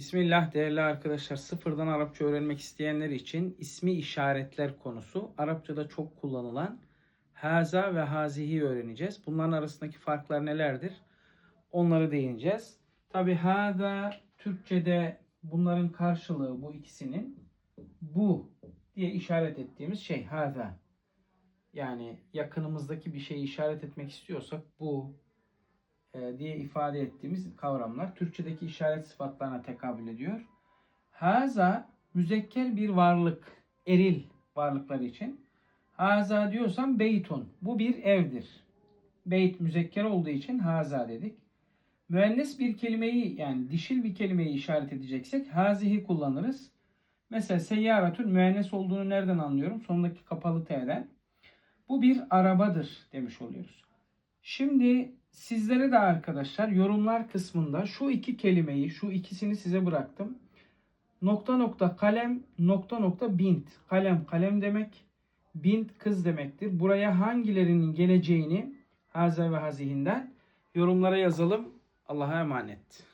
Bismillah değerli arkadaşlar sıfırdan Arapça öğrenmek isteyenler için ismi işaretler konusu Arapçada çok kullanılan haza ve hazihi öğreneceğiz. Bunların arasındaki farklar nelerdir? Onları değineceğiz. Tabi hada Türkçe'de bunların karşılığı bu ikisinin bu diye işaret ettiğimiz şey hada. Yani yakınımızdaki bir şeyi işaret etmek istiyorsak bu, diye ifade ettiğimiz kavramlar Türkçedeki işaret sıfatlarına tekabül ediyor. Haza müzekker bir varlık, eril varlıklar için. Haza diyorsam beytun. Bu bir evdir. Beyt müzekker olduğu için haza dedik. Müennes bir kelimeyi yani dişil bir kelimeyi işaret edeceksek hazihi kullanırız. Mesela seyyaratün müennes olduğunu nereden anlıyorum? Sondaki kapalı t'den. Bu bir arabadır demiş oluyoruz. Şimdi sizlere de arkadaşlar yorumlar kısmında şu iki kelimeyi, şu ikisini size bıraktım. Nokta nokta kalem, nokta nokta bint. Kalem kalem demek, bint kız demektir. Buraya hangilerinin geleceğini haza ve hazihinden yorumlara yazalım. Allah'a emanet.